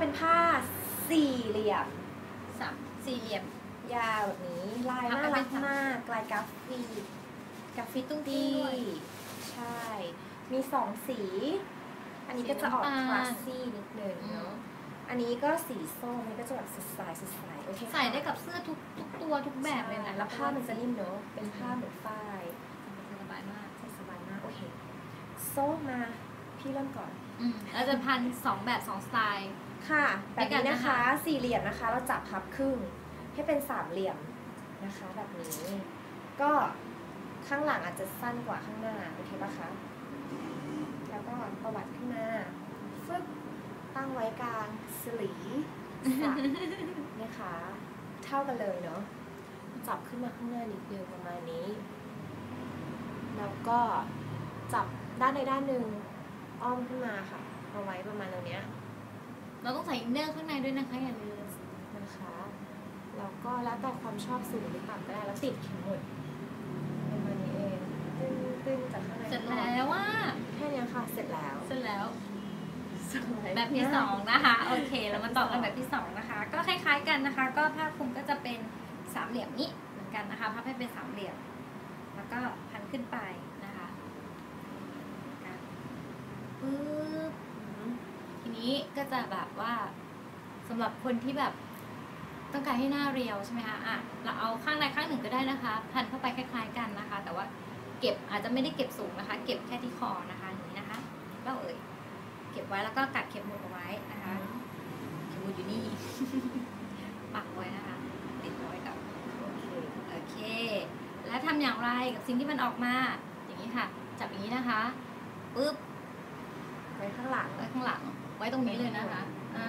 เป็นผ้าสี่เหลี่ยมสามสี่เหลี่ยม ยาวแบบนี้ลายพับน่าไปรักเป็นสามมากลายกราฟีกกราฟิตตุ้งติ้ดีงด้วยใช่ มีสองสี อันนี้ก็จะออกสีน้ำคตาลลาสซี่นิดนึงเนาะอันนี้ก็สีส้มอันนี้ก็จะแบบสดใสสดใสโอเคค่ะใส่ได้กับเสื้อทุกทุกตัวทุกแบบเลยนะใช่แล้วผ้ามันจะนิ่มเนาะเป็นผ้าเหมือนฝ้ายสบายมากใส่สบายมากโอเคโซ่มา พี่เริ่มก่อนอืมเราจะพันสองแบบสองสไตล์ ค่ะ แบบนี้ด้วยกันนะนะคะคะ สี่เหลี่ยมนะคะ เราจับพับครึ่ง ให้เป็นสามเหลี่ยมนะคะ แบบนี้ ก็ข้างหลังอาจจะสั้นกว่าข้างหน้าโอเคปะคะแล้วก็ประวัติขึ้นมาฟึบตั้งไว้กลางสลีสักนะคะ เท่ากันเลยเนาะจับขึ้นมาข้างหน้านิดนึงประมาณนี้ แล้วก็จับด้านใดด้านหนึ่ง อ้อมขึ้นมาค่ะเอาไว้ประมาณตรงเนี้ยเราต้องใส่อินเนอร์ข้างในด้วยนะคะอย่าลืมนะคะแล้วก็แล้วแต่ความชอบสูงหรือต่ำก็ได้แล้วติดเข็มหมุดประมาณนี้เองตึ้งตึ้งจากข้างในเสร็จแล้วว่าแค่เนี้ยค่ะเสร็จแล้วเสร็จแล้วสวยแบบที่สองนะคะโอเคเรามาต่อกันแบบที่สองนะคะ ก็คล้ายๆกันนะคะ ก็ผ้าคลุมก็จะเป็นสามเหลี่ยมนี้เหมือนกันนะคะพับให้เป็นสามเหลี่ยม แล้วก็พันขึ้นไปนะคะกันปึ๊บที นี้ก็จะแบบว่าสำหรับคนที่แบบต้องการให้หน้าเรียวใช่ไหมคะอะเราเอาข้างใดข้างหนึ่งก็ได้นะคะ พันเข้าไปคล้าย ๆ กันนะคะ แต่ว่าเก็บอาจจะไม่ได้เก็บสูงนะคะ เก็บแค่ที่คอนะคะอย่างนี้นะคะก็เอ่ยเก็บไว้แล้วก็กัดเข็มหมุดเอาไว้นะคะเข็มหมุดอยู่นี่ปักไว้นะคะติดเอาไว้กับโอเคโอเคแล้วทำอย่างไรกับสิ่งที่มันออกมา อย่างนี้ค่ะ จับอย่างนี้นะคะปุ๊บ ไว้ข้างหลังไว้ข้างหลัง ไว้ตรงนี้เลยนะคะ อ่า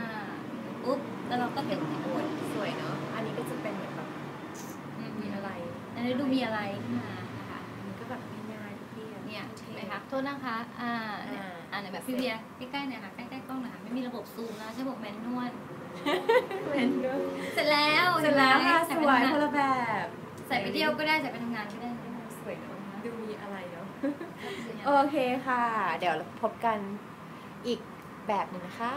ปุ๊บแล้วเราก็เก็บเข็มหมุดสวยเนาะอันนี้ก็จะเป็นเหมือนแบบอืมมีอะไรอันนี้ดูมีอะไรขึ้นมานะคะอันนี้ก็แบบง่ายๆเรียบๆเนี่ยท่เห็นไหมคะโทษนะคะ อ่าเนี่ยอ่าอ่าไหนแบบพี่เบียร์ใกล้ๆหน่อยค่ะใกล้ๆกล้องหน่อยค่ะไม่มีระบบซูมนะใช้ระบบแมนนวลเป็นด้วยเสร็จแล้วเสร็จแล้วค่ะใส่สไปวยทำงานคนละแบบ ใส่ไปเที่ยวก็ได้ใส่ไปทำงานก็ได้นะสวยเนาะดูมีอะไรเนาะสวยงามโอเคค่ะ เดี๋ยวพบกัน อีกแบบหนึ่งนะคะ